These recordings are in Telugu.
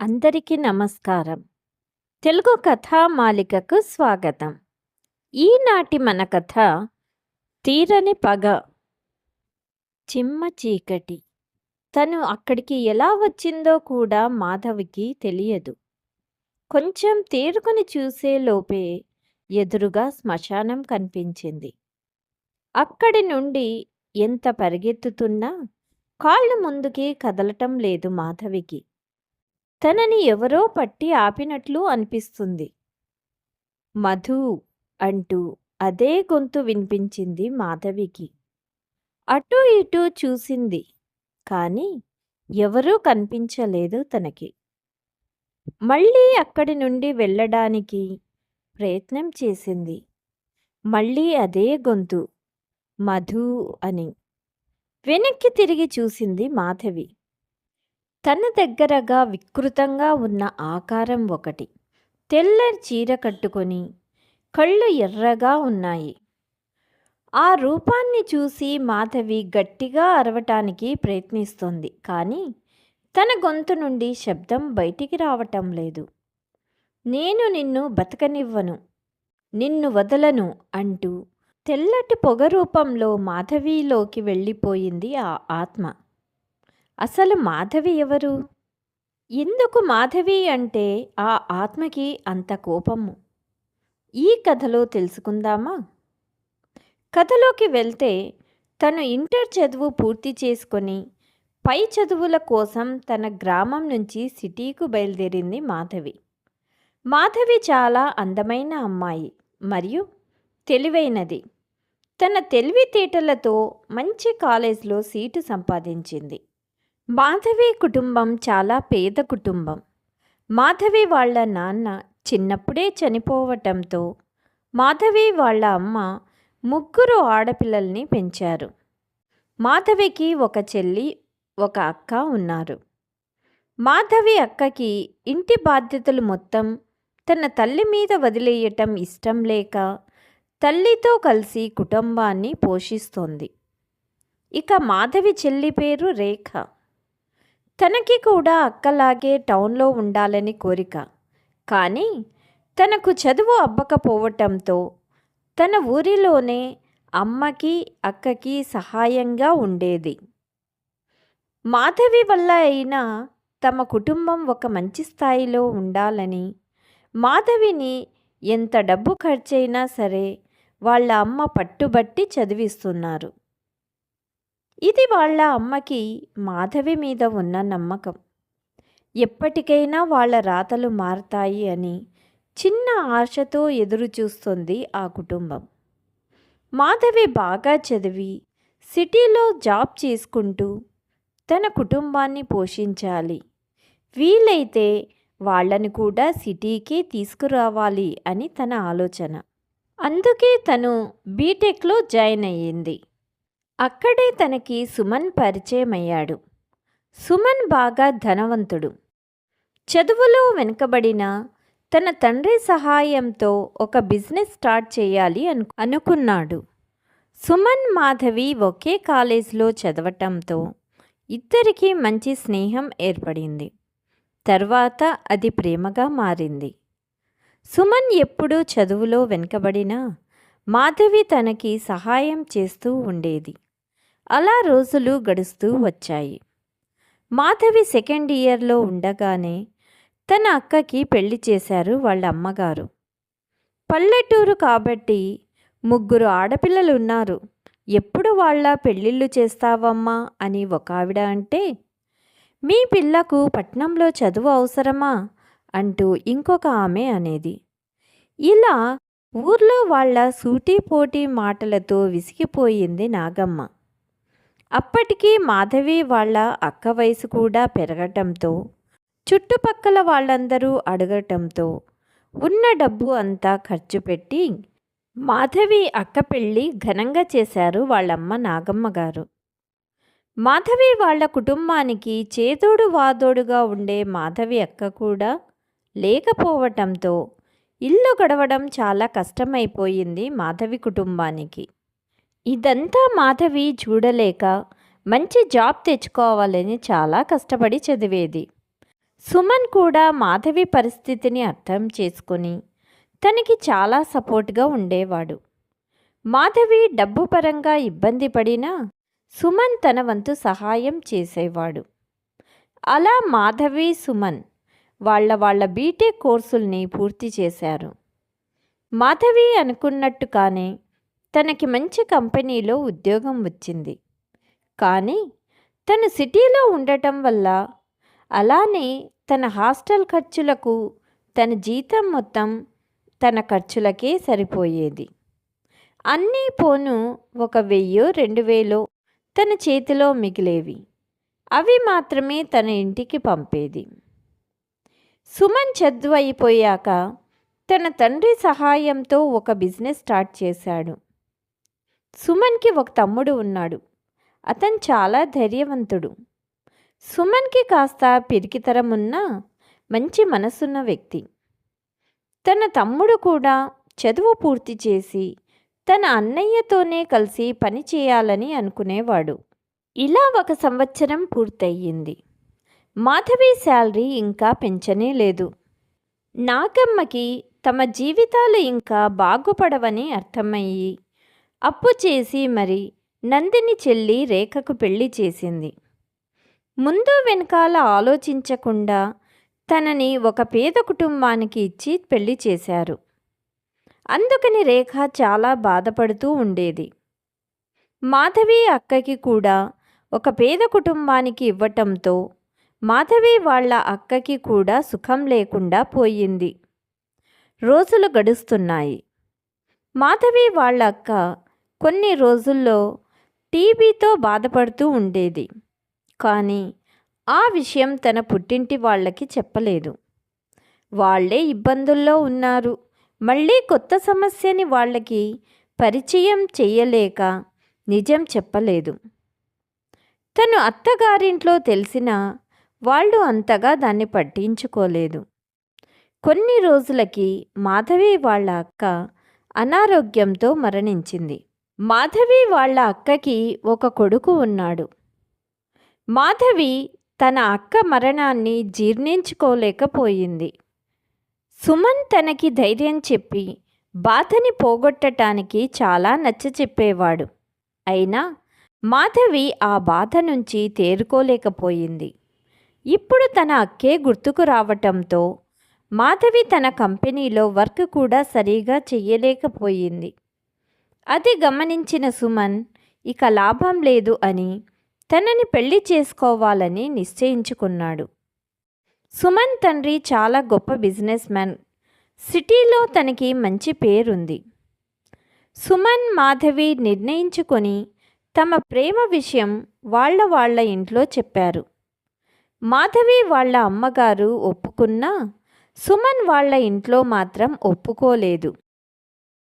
అందరికీ నమస్కారం. తెలుగు కథా మాలికకు స్వాగతం. ఈనాటి మన కథ తీరని పగ. చిమ్మ చీకటి. తను అక్కడికి ఎలా వచ్చిందో కూడా మాధవికి తెలియదు. కొంచెం తేరుకొని చూసేలోపే ఎదురుగా శ్మశానం కనిపించింది. అక్కడి నుండి ఎంత పరిగెత్తుతున్నా కాళ్ళు ముందుకి కదలటం లేదు మాధవికి. తనని ఎవరో పట్టి ఆపినట్లు అనిపిస్తుంది. మధు అంటూ అదే గొంతు వినిపించింది మాధవికి. అటు ఇటూ చూసింది కానీ ఎవరూ కనిపించలేదు తనకి. మళ్ళీ అక్కడి నుండి వెళ్ళడానికి ప్రయత్నం చేసింది. మళ్ళీ అదే గొంతు మధు అని. వెనక్కి తిరిగి చూసింది మాధవి. తన దగ్గరగా వికృతంగా ఉన్న ఆకారం ఒకటి. తెల్లని చీర కట్టుకొని కళ్ళు ఎర్రగా ఉన్నాయి. ఆ రూపాన్ని చూసి మాధవి గట్టిగా అరవటానికి ప్రయత్నిస్తోంది కానీ తన గొంతు నుండి శబ్దం బయటికి రావటం లేదు. నేను నిన్ను బతకనివ్వను నిన్ను వదలను అంటూ తెల్లటి పొగ రూపంలో మాధవిలోకి వెళ్ళిపోయింది ఆ ఆత్మ. అసలు మాధవి ఎవరు? ఎందుకు మాధవి అంటే ఆ ఆత్మకి అంత కోపము? ఈ కథలో తెలుసుకుందామా? కథలోకి వెళ్తే తను ఇంటర్ చదువు పూర్తి చేసుకొని పై చదువుల కోసం తన గ్రామం నుంచి సిటీకు బయలుదేరింది మాధవి. మాధవి చాలా అందమైన అమ్మాయి మరియు తెలివైనది. తన తెలివితేటలతో మంచి కాలేజ్లో సీటు సంపాదించింది. మాధవి కుటుంబం చాలా పేద కుటుంబం. మాధవి వాళ్ళ నాన్న చిన్నప్పుడే చనిపోవటంతో మాధవి వాళ్ళ అమ్మ ముగ్గురు ఆడపిల్లల్ని పెంచారు. మాధవికి ఒక చెల్లి ఒక అక్క ఉన్నారు. మాధవి అక్కకి ఇంటి బాధ్యతలు మొత్తం తన తల్లి మీద వదిలేయటం ఇష్టం లేక తల్లితో కలిసి కుటుంబాన్ని పోషిస్తోంది. ఇక మాధవి చెల్లి పేరు రేఖ. తనకి కూడా అక్కలాగే టౌన్లో ఉండాలని కోరిక. కానీ తనకు చదువు అబ్బకపోవటంతో తన ఊరిలోనే అమ్మకి అక్కకి సహాయంగా ఉండేది. మాధవి వల్ల అయినా తమ కుటుంబం ఒక మంచి స్థాయిలో ఉండాలని మాధవిని ఎంత డబ్బు ఖర్చైనా సరే వాళ్ళ అమ్మ పట్టుబట్టి చదివిస్తున్నారు. ఇది వాళ్ళ అమ్మకి మాధవి మీద ఉన్న నమ్మకం. ఎప్పటికైనా వాళ్ళ రాతలు మారతాయి అని చిన్న ఆశతో ఎదురు చూస్తుంది ఆ కుటుంబం. మాధవి బాగా చదివి సిటీలో జాబ్ చేసుకుంటూ తన కుటుంబాన్ని పోషించాలి. వీలైతే వాళ్ళని కూడా సిటీకి తీసుకురావాలి అని తన ఆలోచన. అందుకే తను బీటెక్లో జాయిన్ అయ్యింది. అక్కడే తనకి సుమన్ పరిచయమయ్యాడు. సుమన్ బాగా ధనవంతుడు. చదువులో వెనుకబడిన తన తండ్రి సహాయంతో ఒక బిజినెస్ స్టార్ట్ చేయాలి అను అనుకున్నాడు. సుమన్ మాధవి ఒకే కాలేజీలో చదవటంతో ఇద్దరికీ మంచి స్నేహం ఏర్పడింది. తర్వాత అది ప్రేమగా మారింది. సుమన్ ఎప్పుడూ చదువులో వెనుకబడినా మాధవి తనకి సహాయం చేస్తూ ఉండేది. అలా రోజులు గడుస్తూ వచ్చాయి. మాధవి సెకండ్ ఇయర్లో ఉండగానే తన అక్కకి పెళ్ళి చేశారు వాళ్ళ అమ్మగారు. పల్లెటూరు కాబట్టి ముగ్గురు ఆడపిల్లలు ఉన్నారు ఎప్పుడు వాళ్ళ పెళ్ళిళ్ళు చేస్తావమ్మా అని ఒక ఆవిడ అంటే మీ పిల్లకు పట్నంలో చదువు అవసరమా? అంటూ ఇంకొక ఆమె అనేది. ఇలా ఊర్లో వాళ్ళ సూటిపోటీ మాటలతో విసిగిపోయింది నాగమ్మ. అప్పటికీ మాధవి వాళ్ళ అక్క వయసు కూడా పెరగటంతో చుట్టుపక్కల వాళ్ళందరూ అడగటంతో ఉన్న డబ్బు అంతా ఖర్చు పెట్టి మాధవి అక్క పెళ్ళి ఘనంగా చేశారు వాళ్ళమ్మ నాగమ్మ గారు. మాధవి వాళ్ళ కుటుంబానికి చేదోడు వాదోడుగా ఉండే మాధవి అక్క కూడా లేకపోవటంతో ఇల్లు గడవడం చాలా కష్టమైపోయింది మాధవి కుటుంబానికి. ఇదంతా మాధవి చూడలేక మంచి జాబ్ తెచ్చుకోవాలని చాలా కష్టపడి చదివేది. సుమన్ కూడా మాధవి పరిస్థితిని అర్థం చేసుకొని తనకి చాలా సపోర్ట్గా ఉండేవాడు. మాధవి డబ్బు పరంగా ఇబ్బంది పడినా సుమన్ తన వంతు సహాయం చేసేవాడు. అలా మాధవి సుమన్ వాళ్ళ వాళ్ళ బీటెక్ కోర్సుల్ని పూర్తి చేశారు. మాధవి అనుకున్నట్టుగానే తనకి మంచి కంపెనీలో ఉద్యోగం వచ్చింది. కానీ తను సిటీలో ఉండటం వల్ల అలానే తన హాస్టల్ ఖర్చులకు తన జీతం మొత్తం తన ఖర్చులకే సరిపోయేది. అన్నీ పోను ఒక వెయ్యో రెండు వేలో తన చేతిలో మిగిలేవి. అవి మాత్రమే తన ఇంటికి పంపేది. సుమన్ చదువు అయిపోయాక తన తండ్రి సహాయంతో ఒక బిజినెస్ స్టార్ట్ చేశాడు. సుమన్కి ఒక తమ్ముడు ఉన్నాడు. అతను చాలా ధైర్యవంతుడు. సుమన్కి కాస్త పిరికితరం ఉన్న మంచి మనసున్న వ్యక్తి. తన తమ్ముడు కూడా చదువు పూర్తి చేసి తన అన్నయ్యతోనే కలిసి పని చేయాలని అనుకునేవాడు. ఇలా ఒక సంవత్సరం పూర్తయింది మాధవి శాలరీ ఇంకా పెంచనే లేదు. నాగమ్మకి తమ జీవితాలు ఇంకా బాగుపడవని అర్థమయ్యి అప్పు చేసి మరి నందిని చెల్లి రేఖకు పెళ్ళి చేసింది. ముందు వెనకాల ఆలోచించకుండా తనని ఒక పేద కుటుంబానికి ఇచ్చి పెళ్ళి చేశారు. అందుకని రేఖ చాలా బాధపడుతూ ఉండేది. మాధవి అక్కకి కూడా ఒక పేద కుటుంబానికి ఇవ్వటంతో మాధవి వాళ్ళ అక్కకి కూడా సుఖం లేకుండా పోయింది. రోజులు గడుస్తున్నాయి. మాధవి వాళ్ళ అక్క కొన్ని రోజుల్లో టీబీతో బాధపడుతూ ఉండేది. కానీ ఆ విషయం తన పుట్టింటి వాళ్ళకి చెప్పలేదు. వాళ్ళే ఇబ్బందుల్లో ఉన్నారు. మళ్ళీ కొత్త సమస్యని వాళ్ళకి పరిచయం చెయ్యలేక నిజం చెప్పలేదు. తను అత్తగారింట్లో తెలిసినా వాళ్ళు అంతగా దాన్ని పట్టించుకోలేదు. కొన్ని రోజులకి మాధవి వాళ్ళ అక్క అనారోగ్యంతో మరణించింది. మాధవి వాళ్ళ అక్కకి ఒక కొడుకు ఉన్నాడు. మాధవి తన అక్క మరణాన్ని జీర్ణించుకోలేకపోయింది. సుమన్ తనకి ధైర్యం చెప్పి బాధని పోగొట్టటానికి చాలా నచ్చ చెప్పేవాడు. అయినా మాధవి ఆ బాధ నుంచి తేరుకోలేకపోయింది. ఇప్పుడు తన అక్కే గుర్తుకు రావటంతో మాధవి తన కంపెనీలో వర్క్ కూడా సరిగా చెయ్యలేకపోయింది. అది గమనించిన సుమన్ ఇక లాభం లేదు అని తనని పెళ్ళి చేసుకోవాలని నిశ్చయించుకున్నాడు. సుమన్ తండ్రి చాలా గొప్ప బిజినెస్ మ్యాన్. సిటీలో తనకి మంచి పేరుంది. సుమన్ మాధవి నిర్ణయించుకొని తమ ప్రేమ విషయం వాళ్ళ వాళ్ళ ఇంట్లో చెప్పారు. మాధవి వాళ్ళ అమ్మగారు ఒప్పుకున్నా సుమన్ వాళ్ళ ఇంట్లో మాత్రం ఒప్పుకోలేదు.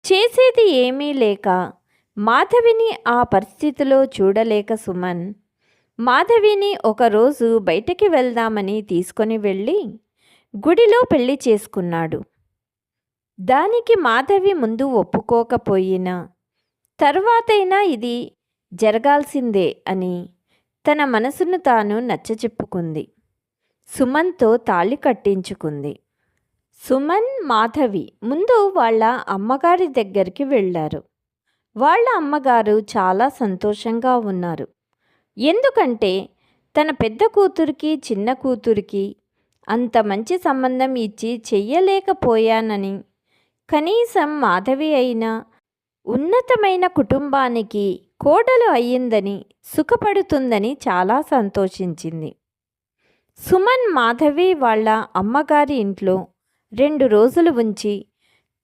చేసేది ఏమీ లేక మాధవిని ఆ పరిస్థితిలో చూడలేక సుమన్ మాధవిని ఒకరోజు బయటికి వెళ్దామని తీసుకొని వెళ్ళి గుడిలో పెళ్ళి చేసుకున్నాడు. దానికి మాధవి ముందు ఒప్పుకోకపోయినా తర్వాతైనా ఇది జరగాల్సిందే అని తన మనసును తాను నచ్చచెప్పుకుంది. సుమన్తో తాళి కట్టించుకుంది. సుమన్ మాధవి ముందు వాళ్ళ అమ్మగారి దగ్గరికి వెళ్ళారు. వాళ్ళ అమ్మగారు చాలా సంతోషంగా ఉన్నారు. ఎందుకంటే తన పెద్ద కూతురికి చిన్న కూతురికి అంత మంచి సంబంధం ఇచ్చి చెయ్యలేకపోయానని కనీసం మాధవి అయినా ఉన్నతమైన కుటుంబానికి కోడలు అయ్యిందని సుఖపడుతుందని చాలా సంతోషించింది. సుమన్ మాధవి వాళ్ళ అమ్మగారి ఇంట్లో రెండు రోజులు ఉంచి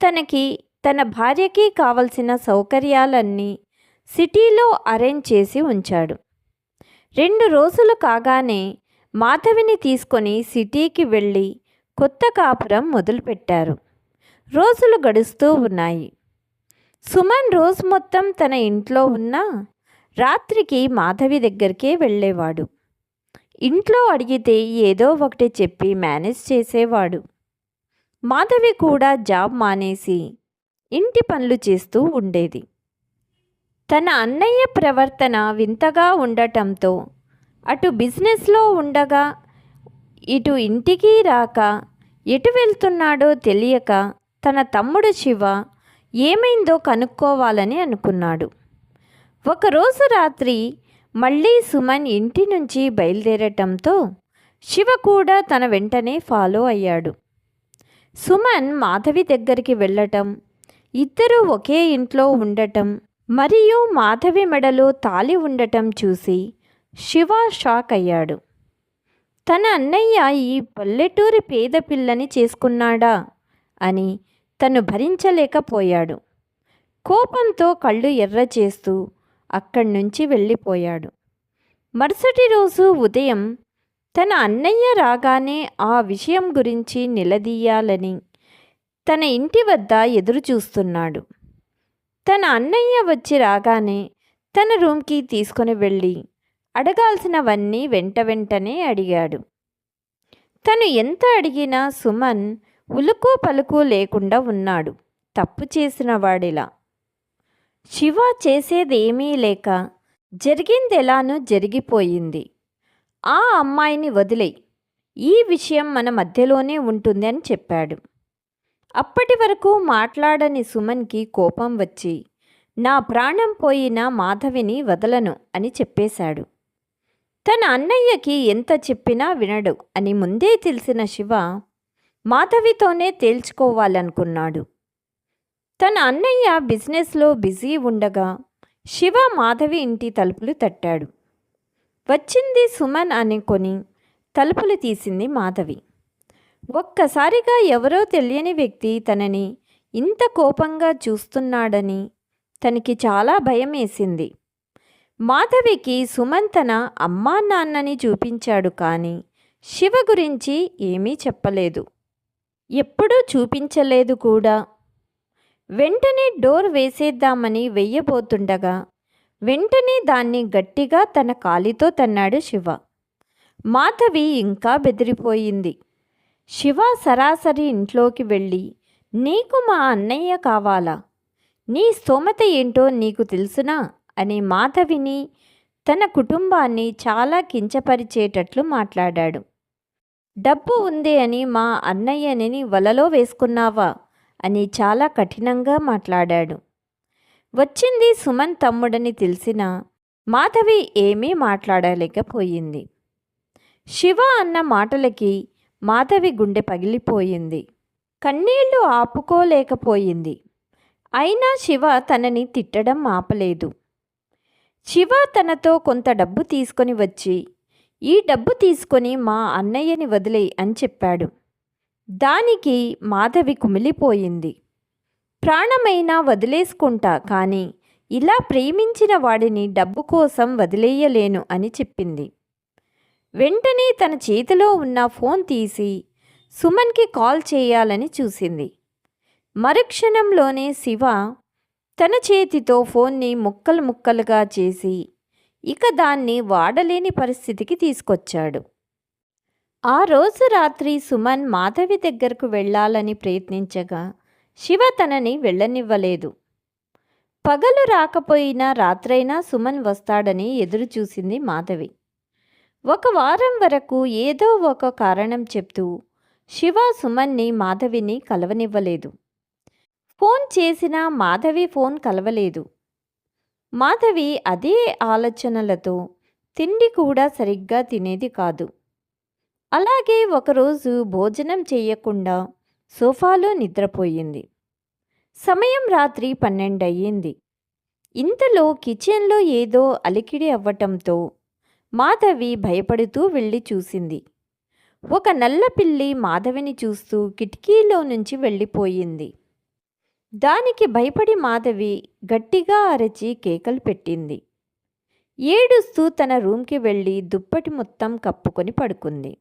తనకి తన భార్యకి కావలసిన సౌకర్యాలన్నీ సిటీలో అరేంజ్ చేసి ఉంచాడు. రెండు రోజులు కాగానే మాధవిని తీసుకొని సిటీకి వెళ్ళి కొత్త కాపురం మొదలుపెట్టారు. రోజులు గడుస్తూ ఉన్నాయి. సుమన్ రోజు మొత్తం తన ఇంట్లో ఉన్న రాత్రికి మాధవి దగ్గరికే వెళ్ళేవాడు. ఇంట్లో అడిగితే ఏదో ఒకటి చెప్పి మేనేజ్ చేసేవాడు. మాధవి కూడా జాబ్ మానేసి ఇంటి పనులు చేస్తూ ఉండేది. తన అన్నయ్య ప్రవర్తన వింతగా ఉండటంతో అటు బిజినెస్లో ఉండగా ఇటు ఇంటికి రాక ఎటు వెళ్తున్నాడో తెలియక తన తమ్ముడు శివ ఏమైందో కనుక్కోవాలని అనుకున్నాడు. ఒకరోజు రాత్రి మళ్ళీ సుమన్ ఇంటి నుంచి బయలుదేరటంతో శివ కూడా తన వెంటనే ఫాలో అయ్యాడు. సుమన్ మాధవి దగ్గరికి వెళ్ళటం ఇద్దరూ ఒకే ఇంట్లో ఉండటం మరియు మాధవి మెడలో తాలి ఉండటం చూసి శివ షాక్ అయ్యాడు. తన అన్నయ్య ఈ పల్లెటూరి పేద పిల్లని చేసుకున్నాడా? అని తను భరించలేకపోయాడు. కోపంతో కళ్ళు ఎర్ర చేస్తూ అక్కడి నుంచి వెళ్ళిపోయాడు. మరుసటి రోజు ఉదయం తన అన్నయ్య రాగానే ఆ విషయం గురించి నిలదీయాలని తన ఇంటి వద్ద ఎదురు చూస్తున్నాడు తన అన్నయ్య వచ్చి రాగానే తన రూమ్కి తీసుకొని వెళ్ళి అడగాల్సినవన్నీ వెంట వెంటనే అడిగాడు. తను ఎంత అడిగినా సుమన్ ఉలుకు పలుకు లేకుండా ఉన్నాడు. తప్పు చేసిన వాడిలా. శివ చేసేదేమీ లేక జరిగిందెలానూ జరిగిపోయింది. ఆ అమ్మాయిని వదిలేయి. ఈ విషయం మన మధ్యలోనే ఉంటుంది అని చెప్పాడు. అప్పటి వరకు మాట్లాడని సుమన్కి కోపం వచ్చి నా ప్రాణం పోయిన మాధవిని వదలను అని చెప్పేశాడు. తన అన్నయ్యకి ఎంత చెప్పినా వినడు అని ముందే తెలిసిన శివ మాధవితోనే తేల్చుకోవాలనుకున్నాడు. తన అన్నయ్య బిజినెస్లో బిజీ ఉండగా శివ మాధవి ఇంటి తలుపులు తట్టాడు. వచ్చింది సుమన్ అనుకొని తలుపులు తీసింది మాధవి. ఒక్కసారిగా ఎవరో తెలియని వ్యక్తి తనని ఇంత కోపంగా చూస్తున్నాడని తనకి చాలా భయం వేసింది మాధవికి సుమన్ తన అమ్మా నాన్నని చూపించాడు కానీ శివ గురించి ఏమీ చెప్పలేదు. ఎప్పుడూ చూపించలేదు కూడా. వెంటనే డోర్ వేసేద్దామని వెయ్యబోతుండగా వెంటనే దాన్ని గట్టిగా తన కాలితో తన్నాడు శివ. మాధవి ఇంకా బెదిరిపోయింది. శివ సరాసరి ఇంట్లోకి వెళ్ళి నీకు మా అన్నయ్య కావాలా? నీ స్తోమత ఏంటో నీకు తెలుసునా? అని మాధవిని తన కుటుంబాన్ని చాలా కించపరిచేటట్లు మాట్లాడాడు. డబ్బు ఉంది అని మా అన్నయ్యని వలలో వేసుకున్నావా? అని చాలా కఠినంగా మాట్లాడాడు. వచ్చింది సుమన్ తమ్ముడని తెలిసిన మాధవి ఏమీ మాట్లాడలేకపోయింది. శివ అన్న మాటలకి మాధవి గుండె పగిలిపోయింది. కన్నీళ్ళు ఆపుకోలేకపోయింది. అయినా శివ తనని తిట్టడం ఆపలేదు. శివ తనతో కొంత డబ్బు తీసుకొని వచ్చి ఈ డబ్బు తీసుకొని మా అన్నయ్యని వదిలేయి అని చెప్పాడు. దానికి మాధవి కుమిలిపోయింది. ప్రాణమైనా వదిలేసుకుంటా కానీ ఇలా ప్రేమించిన వాడిని డబ్బు కోసం వదిలేయలేను అని చెప్పింది. వెంటనే తన చేతిలో ఉన్న ఫోన్ తీసి సుమన్కి కాల్ చేయాలని చూసింది. మరుక్షణంలోనే శివ తన చేతితో ఫోన్ని ముక్కలు ముక్కలుగా చేసి ఇక దాన్ని వాడలేని పరిస్థితికి తీసుకొచ్చాడు. ఆ రోజు రాత్రి సుమన్ మాధవి దగ్గరకు వెళ్ళాలని ప్రయత్నించగా శివ తనని వెళ్ళనివ్వలేదు. పగలు రాకపోయినా రాత్రైనా సుమన్ వస్తాడని ఎదురుచూసింది మాధవి. ఒక వారం వరకు ఏదో ఒక కారణం చెప్తూ శివ సుమన్ని మాధవిని కలవనివ్వలేదు. ఫోన్ చేసినా మాధవి ఫోన్ కలవలేదు. మాధవి అదే ఆలోచనలతో తిండి కూడా సరిగ్గా తినేది కాదు. అలాగే ఒకరోజు భోజనం చేయకుండా సోఫాలో నిద్రపోయింది. సమయం రాత్రి పన్నెండు అయ్యింది ఇంతలో కిచెన్లో ఏదో అలికిడి అవ్వటంతో మాధవి భయపడుతూ వెళ్ళి చూసింది. ఒక నల్ల పిల్లి మాధవిని చూస్తూ కిటికీలో నుంచి వెళ్ళిపోయింది. దానికి భయపడి మాధవి గట్టిగా అరచి కేకలు పెట్టింది. ఏడుస్తూ తన రూమ్కి వెళ్ళి దుప్పటి మొత్తం కప్పుకొని పడుకుంది.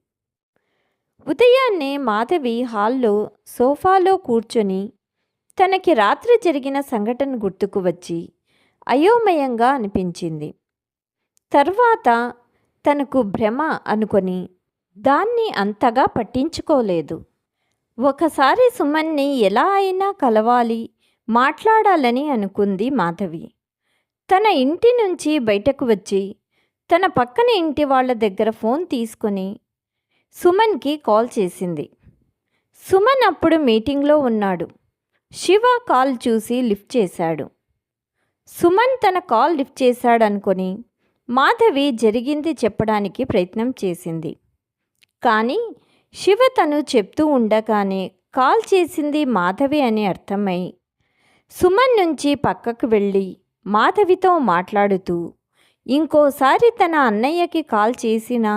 ఉదయాన్నే మాధవి హాల్లో సోఫాలో కూర్చొని తనకి రాత్రి జరిగిన సంఘటన గుర్తుకు వచ్చి అయోమయంగా అనిపించింది. తర్వాత తనకు భ్రమ అనుకొని దాన్ని అంతగా పట్టించుకోలేదు. ఒకసారి సుమన్ని ఎలా అయినా కలవాలి మాట్లాడాలని అనుకుంది మాధవి. తన ఇంటి నుంచి బయటకు వచ్చి తన పక్కన ఇంటి వాళ్ళ దగ్గర ఫోన్ తీసుకొని సుమన్కి కాల్ చేసింది. సుమన్ అప్పుడు మీటింగ్లో ఉన్నాడు. శివ కాల్ చూసి లిఫ్ట్ చేశాడు. సుమన్ తన కాల్ లిఫ్ట్ చేశాడనుకొని మాధవి జరిగింది చెప్పడానికి ప్రయత్నం చేసింది. కానీ శివ తను చెప్తూ ఉండగానే కాల్ చేసింది మాధవి అని అర్థమై సుమన్ నుంచి పక్కకు వెళ్ళి మాధవితో మాట్లాడుతూ ఇంకోసారి తన అన్నయ్యకి కాల్ చేసినా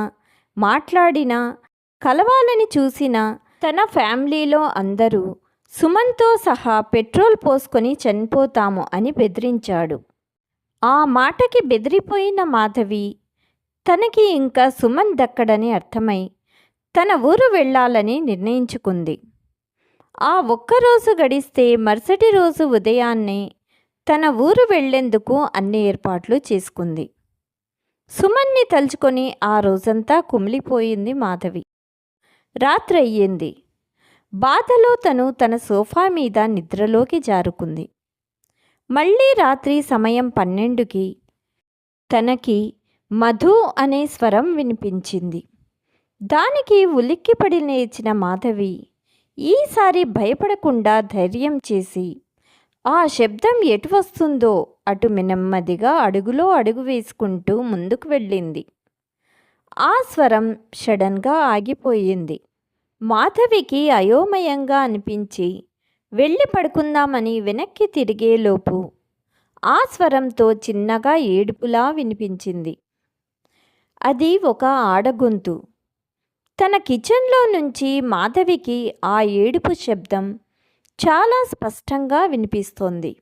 మాట్లాడినా కలవాలని చూసినా తన ఫ్యామిలీలో అందరూ సుమన్తో సహా పెట్రోల్ పోసుకొని చనిపోతాము అని బెదిరించాడు. ఆ మాటకి బెదిరిపోయిన మాధవి తనకి ఇంకా సుమన్ దక్కడని అర్థమై తన ఊరు వెళ్ళాలని నిర్ణయించుకుంది. ఆ ఒక్కరోజు గడిస్తే మరుసటి రోజు ఉదయాన్నే తన ఊరు వెళ్ళేందుకు అన్ని ఏర్పాట్లు చేసుకుంది. సుమన్ని తలుచుకొని ఆ రోజంతా కుమిలిపోయింది మాధవి. రాత్రి అయ్యింది బాధలో తను తన సోఫా మీద నిద్రలోకి జారుకుంది. మళ్ళీ రాత్రి సమయం పన్నెండుకి తనకి మధు అనే స్వరం వినిపించింది. దానికి ఉలిక్కిపడి లేచిన మాధవి ఈసారి భయపడకుండా ధైర్యం చేసి ఆ శబ్దం ఎటు వస్తుందో అటు నెమ్మదిగా అడుగులో అడుగు వేసుకుంటూ ముందుకు వెళ్ళింది. ఆ స్వరం షడన్గా ఆగిపోయింది. మాధవికి అయోమయంగా అనిపించి వెళ్ళి పడుకుందామని వెనక్కి తిరిగేలోపు ఆ స్వరంతో చిన్నగా ఏడుపులా వినిపించింది. అది ఒక ఆడగొంతు. తన కిచెన్లో నుంచి మాధవికి ఆ ఏడుపు శబ్దం చాలా స్పష్టంగా వినిపిస్తోంది.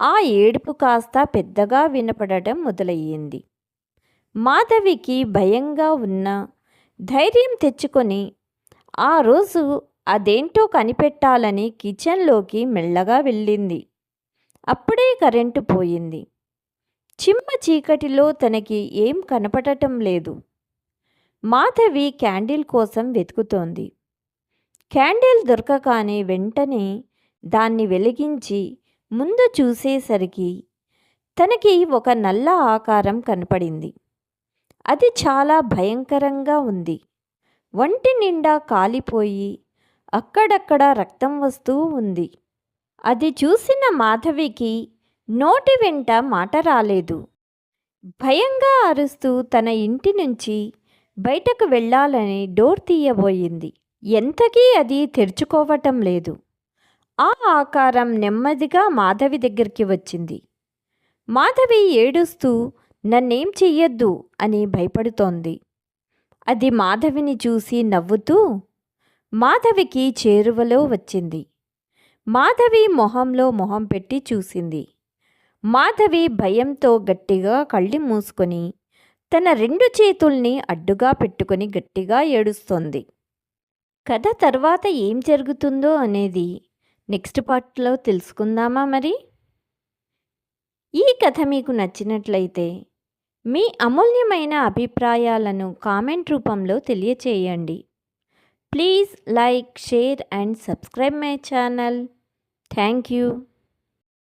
ఆ ఏడుపు కాస్త పెద్దగా వినపడటం మొదలయ్యింది. మాధవికి భయంగా ఉన్న ధైర్యం తెచ్చుకొని ఆ రోజు అదేంటో కనిపెట్టాలని కిచెన్లోకి మెల్లగా వెళ్ళింది. అప్పుడే కరెంటు పోయింది. చిమ్మ చీకటిలో తనకి ఏం కనపడటం లేదు. మాధవి క్యాండిల్ కోసం వెతుకుతోంది. క్యాండిల్ దొరకగానే వెంటనే దాన్ని వెలిగించి ముందు చూసేసరికి తనకి ఒక నల్ల ఆకారం కనపడింది. అది చాలా భయంకరంగా ఉంది. ఒంటి నిండా కాలిపోయి అక్కడక్కడ రక్తం వస్తూ ఉంది. అది చూసిన మాధవికి నోటి వెంట మాట రాలేదు. భయంగా అరుస్తూ తన ఇంటి నుంచి బయటకు వెళ్ళాలని డోర్ తీయబోయింది. ఎంతకీ అది తెరుచుకోవటం లేదు. ఆ ఆకారం నెమ్మదిగా మాధవి దగ్గరికి వచ్చింది. మాధవి ఏడుస్తూ నన్నేం చెయ్యొద్దు అని భయపడుతోంది. అది మాధవిని చూసి నవ్వుతూ మాధవికి చేరువలో వచ్చింది. మాధవి మొహంలో మొహం పెట్టి చూసింది. మాధవి భయంతో గట్టిగా కళ్ళి మూసుకొని తన రెండు చేతుల్ని అడ్డుగా పెట్టుకొని గట్టిగా ఏడుస్తోంది. కథ తర్వాత ఏం జరుగుతుందో అనేది నెక్స్ట్ పార్ట్లో తెలుసుకుందామా మరి? ఈ కథ మీకు నచ్చినట్లయితే మీ అమూల్యమైన అభిప్రాయాలను కామెంట్ రూపంలో తెలియచేయండి. Please like share and subscribe my channel. Thank you.